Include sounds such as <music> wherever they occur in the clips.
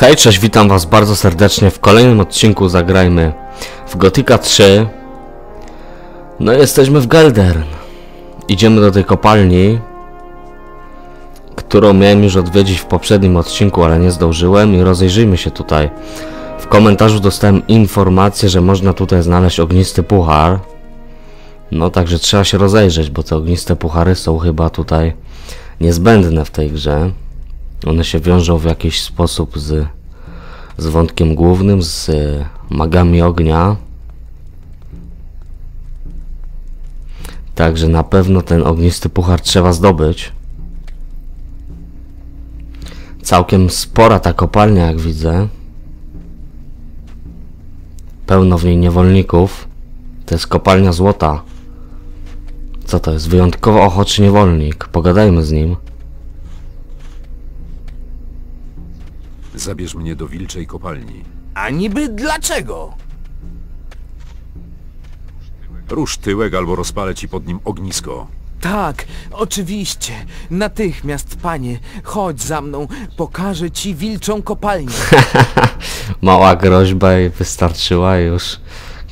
Hej, cześć, witam was bardzo serdecznie. W kolejnym odcinku zagrajmy w Gothica 3. No jesteśmy w Geldern. Idziemy do tej kopalni, którą miałem już odwiedzić w poprzednim odcinku, ale nie zdążyłem i rozejrzyjmy się tutaj. W komentarzu dostałem informację, że można tutaj znaleźć ognisty puchar. No także trzeba się rozejrzeć, bo te ogniste puchary są chyba tutaj niezbędne w tej grze. One się wiążą w jakiś sposób z, z wątkiem głównym, z e, magami ognia. Także na pewno ten ognisty puchar trzeba zdobyć. Całkiem spora ta kopalnia, jak widzę. Pełno w niej niewolników. To jest kopalnia złota. Co to jest? Wyjątkowo ochoczy niewolnik. Pogadajmy z nim. Zabierz mnie do wilczej kopalni. A niby dlaczego? Rusz tyłek albo rozpalę ci pod nim ognisko. Tak, oczywiście. Natychmiast, panie. Chodź za mną. Pokażę ci wilczą kopalnię. <laughs> Mała groźba i wystarczyła już.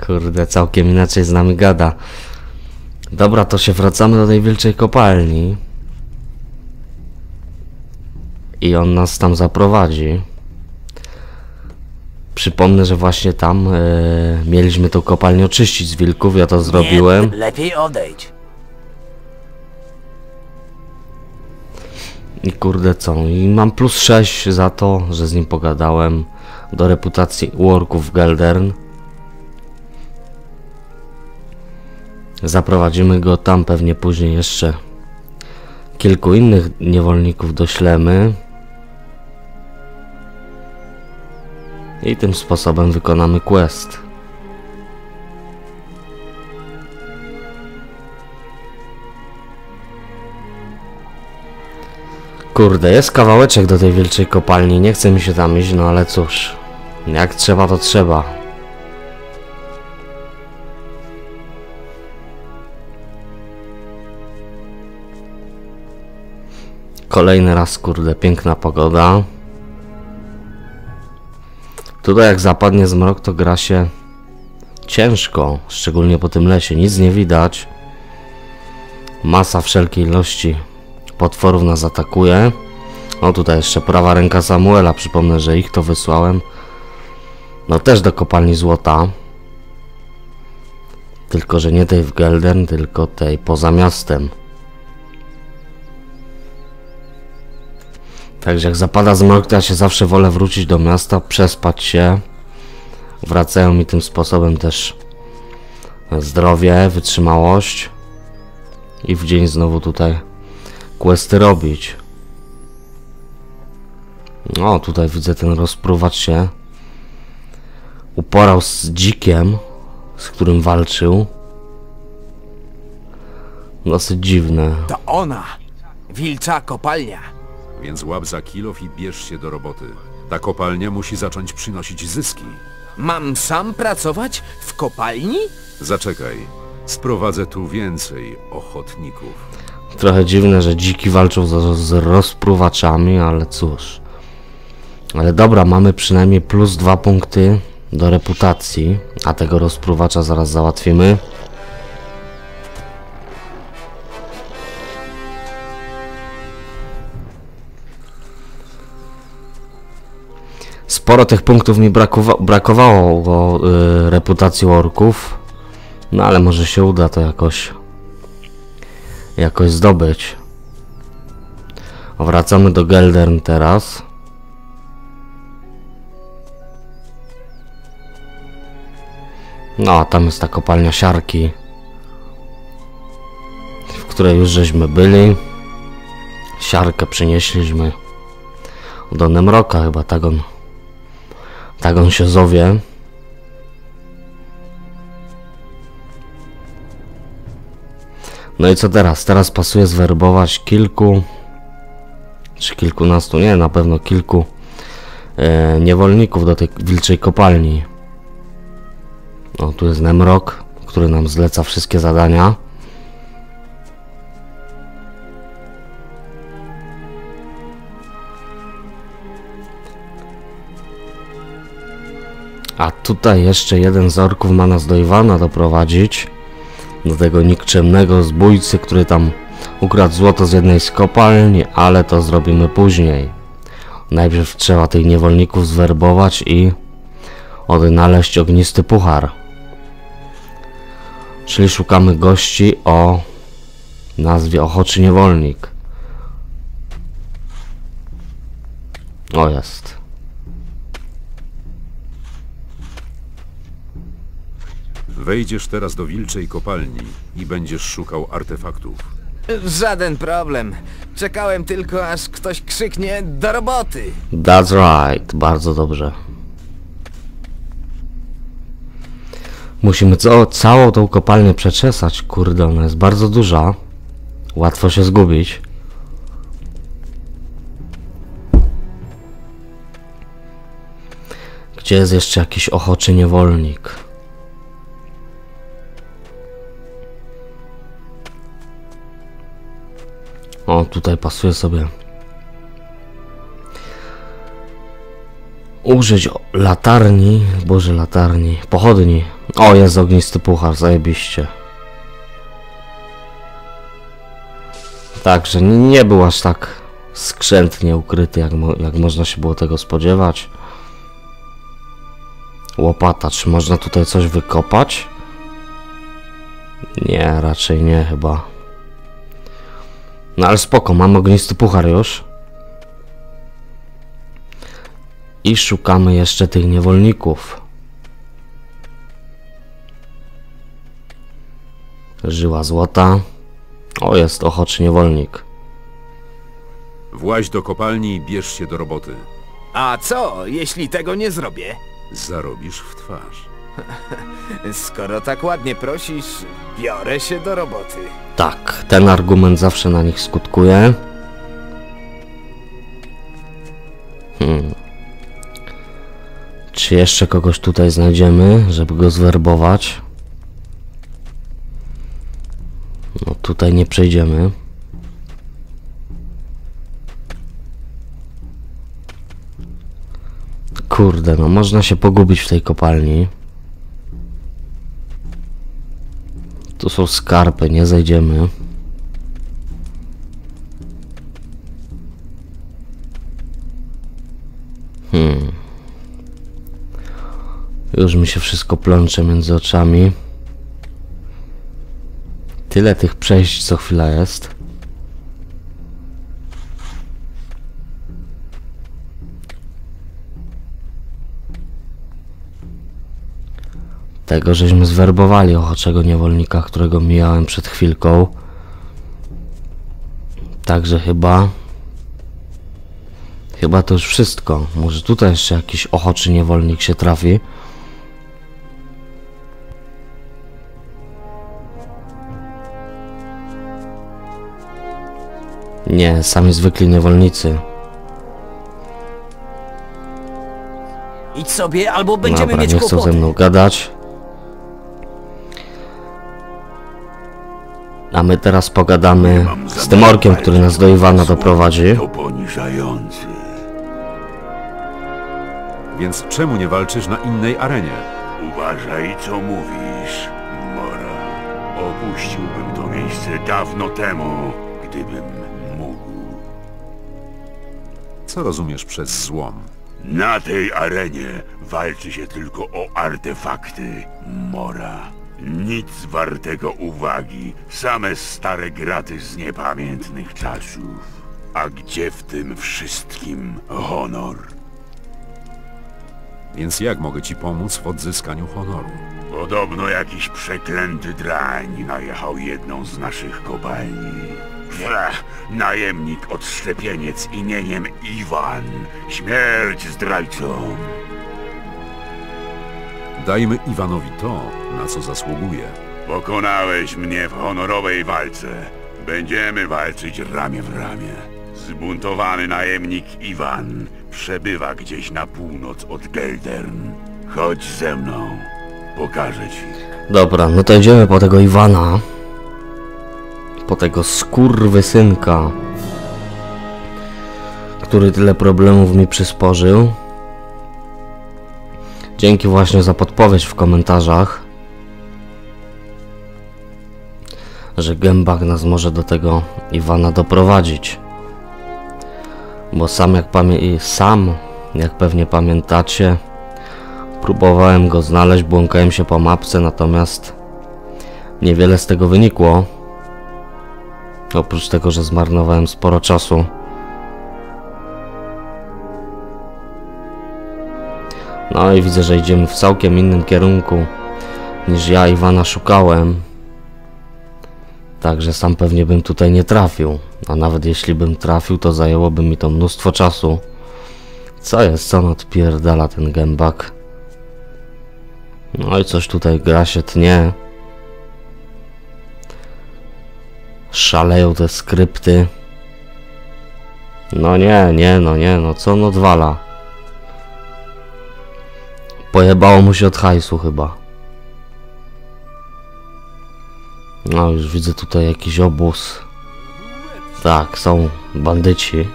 Kurde, całkiem inaczej z nami gada. Dobra, to się wracamy do tej wilczej kopalni. I on nas tam zaprowadzi. Przypomnę, że właśnie tam e, mieliśmy tą kopalnię oczyścić z wilków, ja to zrobiłem. Nie, lepiej odejdź. I kurde co, i mam plus 6 za to, że z nim pogadałem do reputacji worków w Geldern. Zaprowadzimy go tam pewnie później jeszcze. Kilku innych niewolników doślemy. I tym sposobem wykonamy quest. Kurde, jest kawałeczek do tej wielkiej kopalni, nie chce mi się tam iść, no ale cóż. Jak trzeba, to trzeba. Kolejny raz, kurde, piękna pogoda. Tutaj jak zapadnie zmrok, to gra się ciężko, szczególnie po tym lesie. Nic nie widać. Masa wszelkiej ilości potworów nas atakuje. O, tutaj jeszcze prawa ręka Samuela. Przypomnę, że ich to wysłałem. No też do kopalni złota. Tylko, że nie tej w Geldern, tylko tej poza miastem. Także jak zapada zmrok, to ja się zawsze wolę wrócić do miasta, przespać się. Wracają mi tym sposobem też zdrowie, wytrzymałość. I w dzień znowu tutaj questy robić. O, tutaj widzę ten rozpruwacz się uporał z dzikiem, z którym walczył. Dosyć dziwne. To ona. Wilcza kopalnia. Więc łap za kilof i bierz się do roboty. Ta kopalnia musi zacząć przynosić zyski. Mam sam pracować w kopalni? Zaczekaj. Sprowadzę tu więcej ochotników. Trochę dziwne, że dziki walczą z, z rozpruwaczami, ale cóż. Ale dobra, mamy przynajmniej plus dwa punkty do reputacji, a tego rozpruwacza zaraz załatwimy. Sporo tych punktów mi brakowa brakowało do y, reputacji orków. No ale może się uda to jakoś jakoś zdobyć. Wracamy do Geldern teraz. No, a tam jest ta kopalnia siarki, w której już żeśmy byli. Siarkę przynieśliśmy do Nemroka chyba, tak on, tak on się zowie. No i co teraz? Teraz pasuje zwerbować kilku, czy kilkunastu, nie, na pewno kilku e, niewolników do tej wilczej kopalni. O, tu jest Nemrok, który nam zleca wszystkie zadania. Tutaj jeszcze jeden z orków ma nas do Iwana doprowadzić. Do tego nikczemnego zbójcy, który tam ukradł złoto z jednej z kopalni, ale to zrobimy później. Najpierw trzeba tych niewolników zwerbować i odnaleźć ognisty puchar. Czyli szukamy gości o nazwie Ochoczy Niewolnik. O jest. Wejdziesz teraz do wilczej kopalni i będziesz szukał artefaktów. Żaden problem. Czekałem tylko, aż ktoś krzyknie do roboty. That's right, bardzo dobrze. Musimy co, całą tą kopalnię przeczesać, kurde, ona jest bardzo duża. Łatwo się zgubić. Gdzie jest jeszcze jakiś ochoczy niewolnik? O, tutaj pasuje sobie. Użyć latarni, boże latarni, pochodni. O, jest ognisty puchar, zajebiście. Także nie był aż tak skrzętnie ukryty, jak, mo jak można się było tego spodziewać. Łopata, czy można tutaj coś wykopać? Nie, raczej nie chyba. No ale spoko, mam ognisty puchar już. I szukamy jeszcze tych niewolników. Żyła złota. O, jest ochoczy niewolnik. Właź do kopalni i bierz się do roboty. A co, jeśli tego nie zrobię? Zarobisz w twarz. <laughs> Skoro tak ładnie prosisz, biorę się do roboty. Tak, ten argument zawsze na nich skutkuje. Hmm. Czy jeszcze kogoś tutaj znajdziemy, żeby go zwerbować? No tutaj nie przejdziemy. Kurde, no można się pogubić w tej kopalni. Tu są skarpy, nie zejdziemy. Hmm. Już mi się wszystko plącze między oczami. Tyle tych przejść co chwila jest. Tego żeśmy zwerbowali ochoczego niewolnika, którego mijałem przed chwilką. Także chyba... Chyba to już wszystko. Może tutaj jeszcze jakiś ochoczy niewolnik się trafi. Nie, sami zwykli niewolnicy. Idź sobie, albo będziemy Dobra, mieć nie chcą kłopoty. ze mną gadać. A my teraz pogadamy z tym orkiem, który nas do Iwana doprowadzi. To poniżający. Więc czemu nie walczysz na innej arenie? Uważaj, co mówisz, Mora. Opuściłbym to miejsce dawno temu, gdybym mógł. Co rozumiesz przez złom? Na tej arenie walczy się tylko o artefakty, Mora. Nic wartego uwagi, same stare graty z niepamiętnych czasów. A gdzie w tym wszystkim honor? Więc jak mogę ci pomóc w odzyskaniu honoru? Podobno jakiś przeklęty drań najechał jedną z naszych kopalni. Ech, najemnik odszczepieniec imieniem Iwan. Śmierć zdrajcom. Dajmy Iwanowi to, na co zasługuje. Pokonałeś mnie w honorowej walce. Będziemy walczyć ramię w ramię. Zbuntowany najemnik Iwan przebywa gdzieś na północ od Geldern. Chodź ze mną. Pokażę ci. Dobra, no to idziemy po tego Iwana. Po tego skurwysynka. Który tyle problemów mi przysporzył. Dzięki właśnie za podpowiedź w komentarzach, że Gębak nas może do tego Iwana doprowadzić. Bo sam jak pamię sam, jak pewnie pamiętacie, próbowałem go znaleźć, błąkałem się po mapce, natomiast niewiele z tego wynikło. Oprócz tego, że zmarnowałem sporo czasu. No i widzę, że idziemy w całkiem innym kierunku niż ja Iwana szukałem. Także sam pewnie bym tutaj nie trafił. A nawet jeśli bym trafił, to zajęłoby mi to mnóstwo czasu. Co jest, co on odpierdala ten gębak? No i coś tutaj gra się tnie. Szaleją te skrypty. No nie, nie, no nie, no co on odwala? Pojebało mu się od hajsu chyba. No już widzę tutaj jakiś obóz. Tak, są bandyci.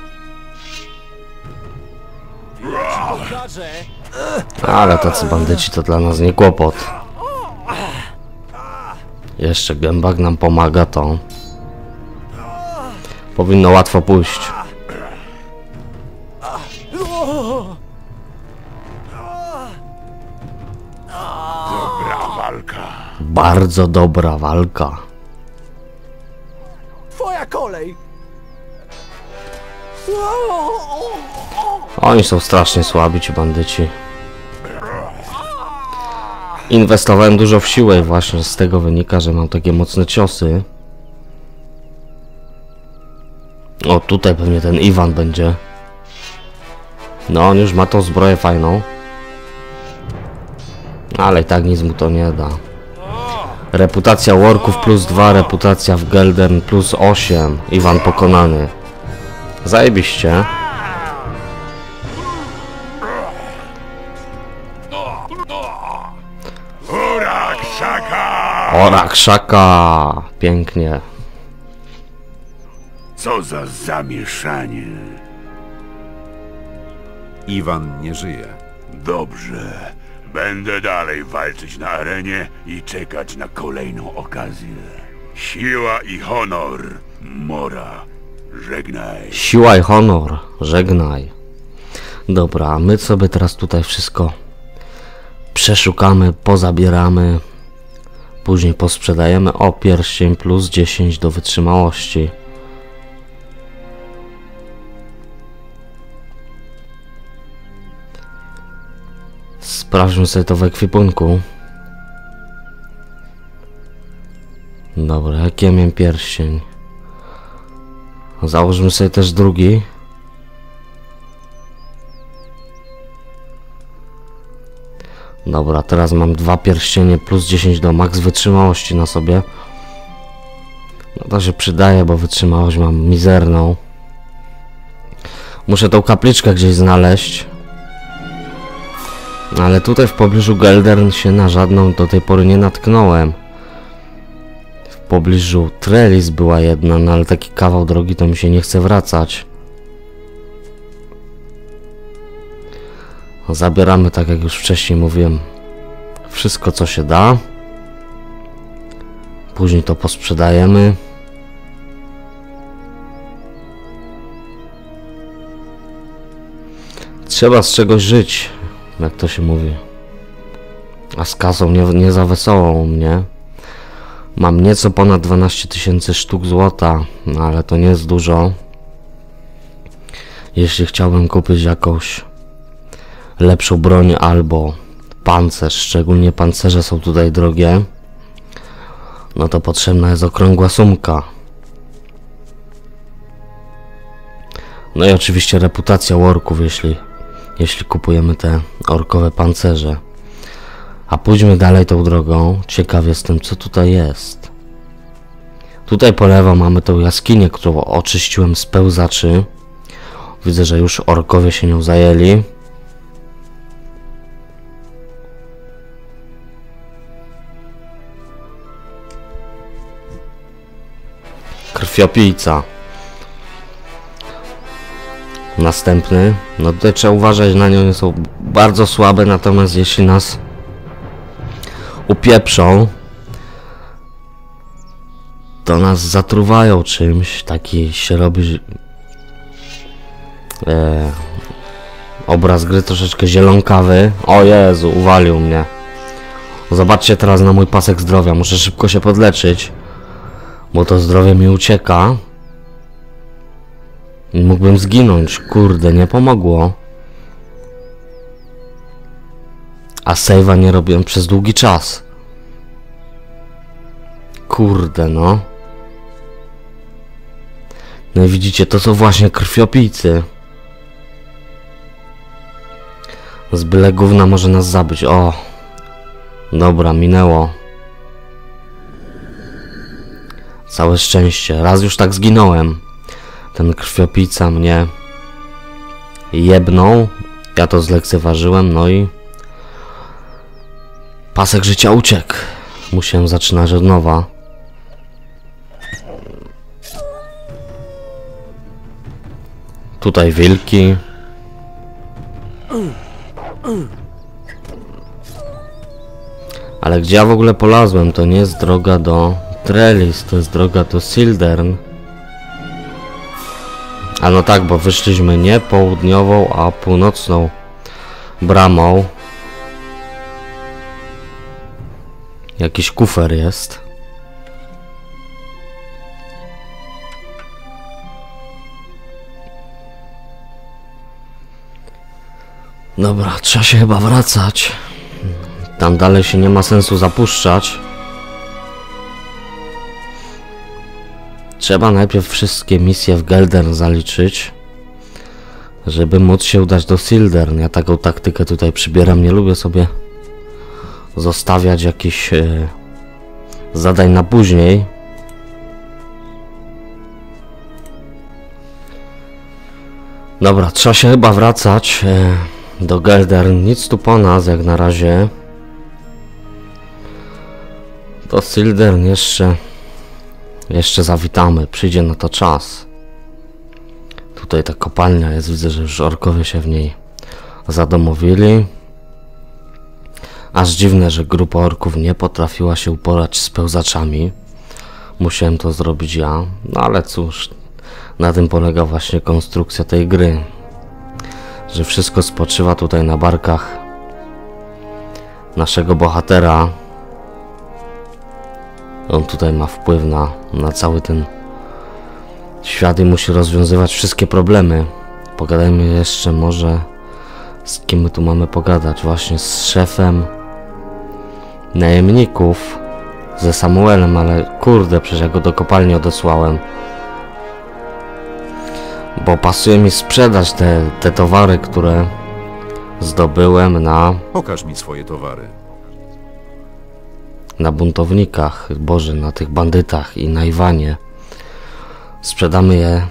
Ale tacy bandyci to dla nas nie kłopot. Jeszcze gębak nam pomaga to. Powinno łatwo pójść. Bardzo dobra walka. Twoja kolej! Oni są strasznie słabi, ci bandyci. Inwestowałem dużo w siłę i właśnie z tego wynika, że mam takie mocne ciosy. O, tutaj pewnie ten Iwan będzie. No, on już ma tą zbroję fajną. Ale i tak nic mu to nie da. Reputacja Worków plus 2, reputacja w Geldern plus 8. Iwan pokonany. Zajebiście. Ora krzaka! Pięknie. Co za zamieszanie. Iwan nie żyje. Dobrze. Będę dalej walczyć na arenie i czekać na kolejną okazję. Siła i honor. Mora. Żegnaj. Siła i honor. Żegnaj. Dobra, my sobie teraz tutaj wszystko przeszukamy, pozabieramy. Później posprzedajemy. O, pierścień plus 10 do wytrzymałości. Sprawdźmy sobie to w ekwipunku. Dobra, jaki ja miałem pierścień? Założymy sobie też drugi. Dobra, teraz mam dwa pierścienie plus 10 do max wytrzymałości na sobie. No to się przydaje, bo wytrzymałość mam mizerną. Muszę tą kapliczkę gdzieś znaleźć. Ale tutaj w pobliżu Geldern się na żadną do tej pory nie natknąłem. W pobliżu Trellis była jedna, no ale taki kawał drogi to mi się nie chce wracać. Zabieramy, tak jak już wcześniej mówiłem, wszystko co się da. Później to posprzedajemy. Trzeba z czegoś żyć, jak to się mówi. A z kasą nie, nie za wesoło u mnie. Mam nieco ponad 12 tysięcy sztuk złota, ale to nie jest dużo. Jeśli chciałbym kupić jakąś lepszą broń albo pancerz, szczególnie pancerze są tutaj drogie, no to potrzebna jest okrągła sumka. No i oczywiście reputacja orków, jeśli, jeśli kupujemy te orkowe pancerze. A pójdźmy dalej tą drogą. Ciekaw jestem, co tutaj jest. Tutaj po lewo mamy tą jaskinię, którą oczyściłem z pełzaczy. Widzę, że już orkowie się nią zajęli. Krwiopijca. Następny. No tutaj trzeba uważać na one są bardzo słabe, natomiast jeśli nas upieprzą, to nas zatruwają czymś. Taki się robi e, obraz gry troszeczkę zielonkawy. O Jezu, uwalił mnie. Zobaczcie teraz na mój pasek zdrowia. Muszę szybko się podleczyć, bo to zdrowie mi ucieka. Mógłbym zginąć, kurde, nie pomogło. A save'a nie robiłem przez długi czas. Kurde, no. No i widzicie, to są właśnie krwiopijcy. Z byle gówna może nas zabić. O! Dobra, minęło. Całe szczęście. Raz już tak zginąłem. Ten krwiopijca mnie jebnął. Ja to zlekceważyłem, no i pasek życia uciekł. Musiałem zaczynać od nowa. Tutaj wilki. Ale gdzie ja w ogóle polazłem? To nie jest droga do Trellis, to jest droga do Sildern. A no tak, bo wyszliśmy nie południową, a północną bramą. Jakiś kufer jest. Dobra, trzeba się chyba wracać. Tam dalej się nie ma sensu zapuszczać. Trzeba najpierw wszystkie misje w Geldern zaliczyć, żeby móc się udać do Sildern. Ja taką taktykę tutaj przybieram. Nie lubię sobie zostawiać jakichś e, zadań na później. Dobra, trzeba się chyba wracać e, do Geldern. Nic tu po nas jak na razie. Do Sildern jeszcze jeszcze zawitamy, przyjdzie na to czas. Tutaj ta kopalnia jest, widzę, że już orkowie się w niej zadomowili. Aż dziwne, że grupa orków nie potrafiła się uporać z pełzaczami. Musiałem to zrobić ja, no ale cóż, na tym polega właśnie konstrukcja tej gry. Że wszystko spoczywa tutaj na barkach naszego bohatera, on tutaj ma wpływ na, na cały ten świat i musi rozwiązywać wszystkie problemy. Pogadajmy jeszcze może z kim my tu mamy pogadać. Właśnie z szefem najemników, ze Samuelem, ale kurde, przecież ja go do kopalni odesłałem. Bo pasuje mi sprzedać te, te towary, które zdobyłem na Pokaż mi swoje towary. Na buntownikach, Boże, na tych bandytach i na Iwanie. Sprzedamy je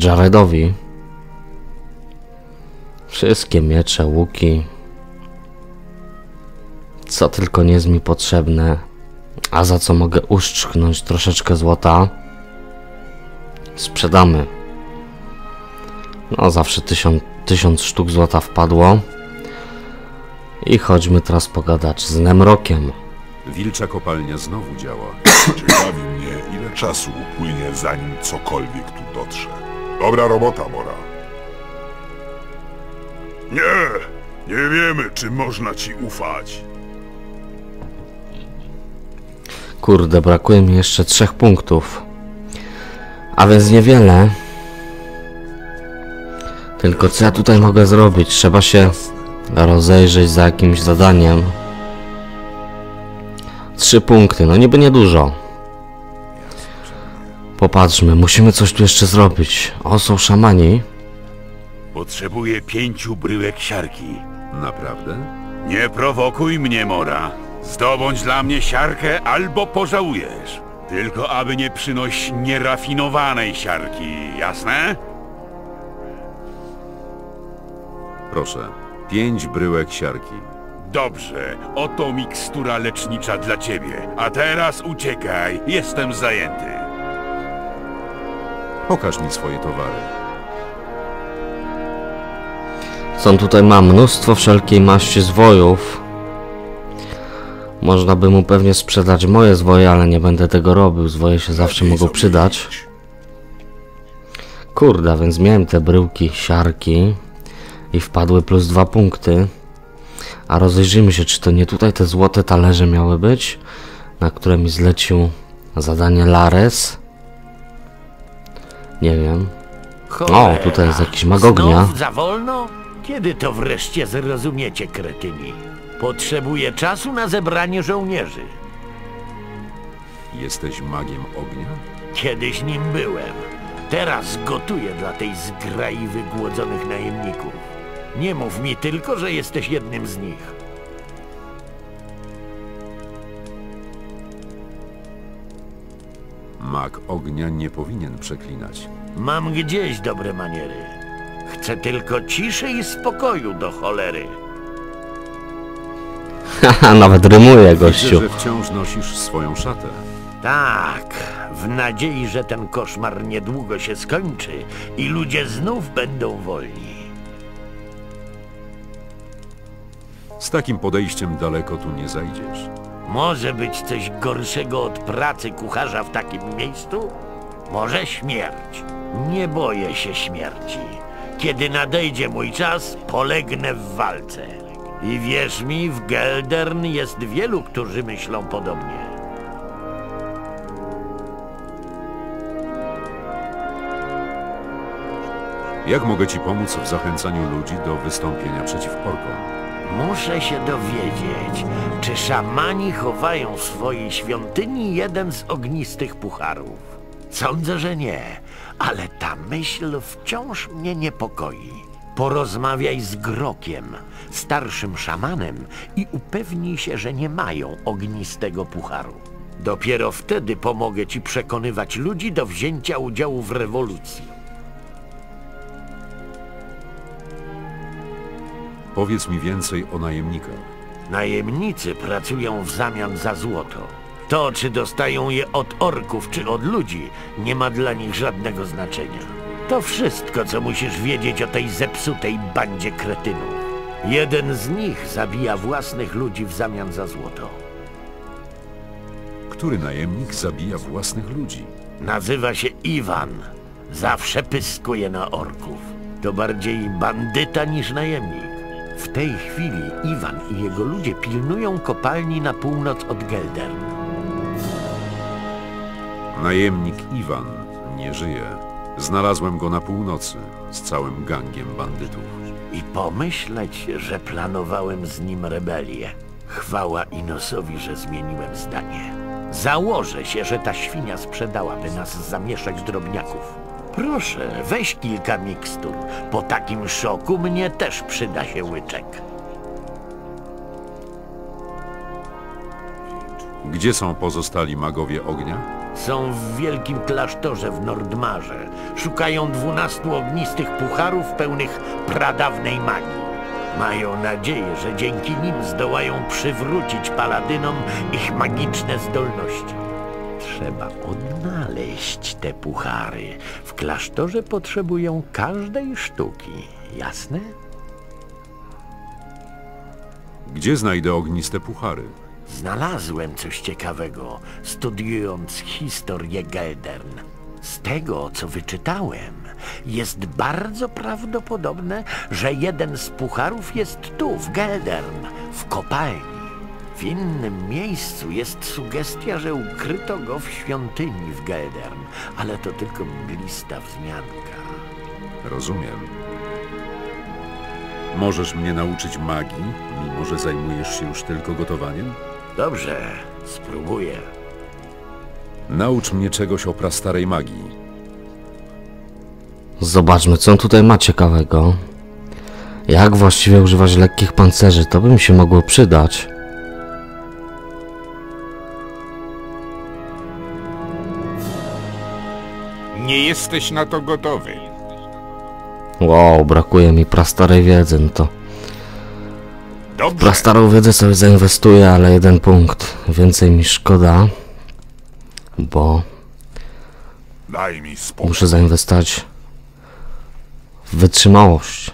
Jaredowi. Wszystkie miecze, łuki. Co tylko nie jest mi potrzebne, a za co mogę uszczknąć troszeczkę złota, sprzedamy. No, zawsze tysiąc, tysiąc sztuk złota wpadło. I chodźmy teraz pogadać z Nemrokiem. Wilcza kopalnia znowu działa. <coughs> Ciekawi mnie, ile czasu upłynie, zanim cokolwiek tu dotrze. Dobra robota, Mora. Nie, nie wiemy, czy można ci ufać. Kurde, brakuje mi jeszcze trzech punktów. A więc niewiele. Tylko co ja tutaj mogę zrobić? Trzeba się rozejrzeć za jakimś zadaniem. Trzy punkty, no niby niedużo. Popatrzmy, musimy coś tu jeszcze zrobić. O, są szamani. Potrzebuję pięciu bryłek siarki. Naprawdę? Nie prowokuj mnie, Mora. Zdobądź dla mnie siarkę albo pożałujesz. Tylko aby nie przynosić nierafinowanej siarki, jasne? Proszę. Pięć bryłek siarki. Dobrze, oto mikstura lecznicza dla ciebie. A teraz uciekaj, jestem zajęty. Pokaż mi swoje towary. Co on tutaj ma? Mnóstwo wszelkiej maści zwojów. Można by mu pewnie sprzedać moje zwoje, ale nie będę tego robił. Zwoje się zawsze mogą przydać. Kurde, więc miałem te bryłki, siarki i wpadły plus dwa punkty. A rozejrzyjmy się, czy to nie tutaj te złote talerze miały być, na które mi zlecił zadanie Lares. Nie wiem. O, tutaj jest jakiś magognia. Za wolno? Kiedy to wreszcie zrozumiecie, kretyni? Potrzebuję czasu na zebranie żołnierzy. Jesteś magiem ognia? Kiedyś nim byłem. Teraz gotuję dla tej zgrai wygłodzonych najemników. Nie mów mi tylko, że jesteś jednym z nich. Mag ognia nie powinien przeklinać. Mam gdzieś dobre maniery. Chcę tylko ciszy i spokoju do cholery. <laughs> Haha, nawet rymuje Widzę, gościu. że wciąż nosisz swoją szatę. Tak, w nadziei, że ten koszmar niedługo się skończy i ludzie znów będą wolni. Z takim podejściem daleko tu nie zajdziesz. Może być coś gorszego od pracy kucharza w takim miejscu? Może śmierć. Nie boję się śmierci. Kiedy nadejdzie mój czas, polegnę w walce. I wierz mi, w Geldern jest wielu, którzy myślą podobnie. Jak mogę ci pomóc w zachęcaniu ludzi do wystąpienia przeciw orkom? Muszę się dowiedzieć, czy szamani chowają w swojej świątyni jeden z ognistych pucharów. Sądzę, że nie, ale ta myśl wciąż mnie niepokoi. Porozmawiaj z Grokiem, starszym szamanem i upewnij się, że nie mają ognistego pucharu. Dopiero wtedy pomogę ci przekonywać ludzi do wzięcia udziału w rewolucji. Powiedz mi więcej o najemnikach. Najemnicy pracują w zamian za złoto. To, czy dostają je od orków, czy od ludzi, nie ma dla nich żadnego znaczenia. To wszystko, co musisz wiedzieć o tej zepsutej bandzie kretynów. Jeden z nich zabija własnych ludzi w zamian za złoto. Który najemnik zabija własnych ludzi? Nazywa się Iwan. Zawsze pyskuje na orków. To bardziej bandyta niż najemnik. W tej chwili Iwan i jego ludzie pilnują kopalni na północ od Geldern. Najemnik Iwan nie żyje. Znalazłem go na północy z całym gangiem bandytów. I pomyśleć, że planowałem z nim rebelię. Chwała Inosowi, że zmieniłem zdanie. Założę się, że ta świnia sprzedałaby nas za mieszek drobniaków. Proszę, weź kilka mikstur. Po takim szoku mnie też przyda się łyczek. Gdzie są pozostali magowie ognia? Są w wielkim klasztorze w Nordmarze. Szukają dwunastu ognistych pucharów pełnych pradawnej magii. Mają nadzieję, że dzięki nim zdołają przywrócić paladynom ich magiczne zdolności. Trzeba odnaleźć te puchary. W klasztorze potrzebują każdej sztuki. Jasne? Gdzie znajdę ogniste puchary? Znalazłem coś ciekawego, studiując historię Geldern. Z tego, co wyczytałem, jest bardzo prawdopodobne, że jeden z pucharów jest tu, w Geldern, w kopalni. W innym miejscu jest sugestia, że ukryto go w świątyni w Geldern, ale to tylko mglista wzmianka. Rozumiem. Możesz mnie nauczyć magii, mimo że zajmujesz się już tylko gotowaniem? Dobrze, spróbuję. Naucz mnie czegoś o prastarej magii. Zobaczmy, co on tutaj ma ciekawego. Jak właściwie używać lekkich pancerzy? To by mi się mogło przydać. Nie jesteś na to gotowy. Wow, brakuje mi prastarej wiedzy, no to Dobrze, prastarą wiedzę sobie zainwestuję, ale jeden punkt. Więcej mi szkoda, bo Daj mi spokój. muszę zainwestować w wytrzymałość.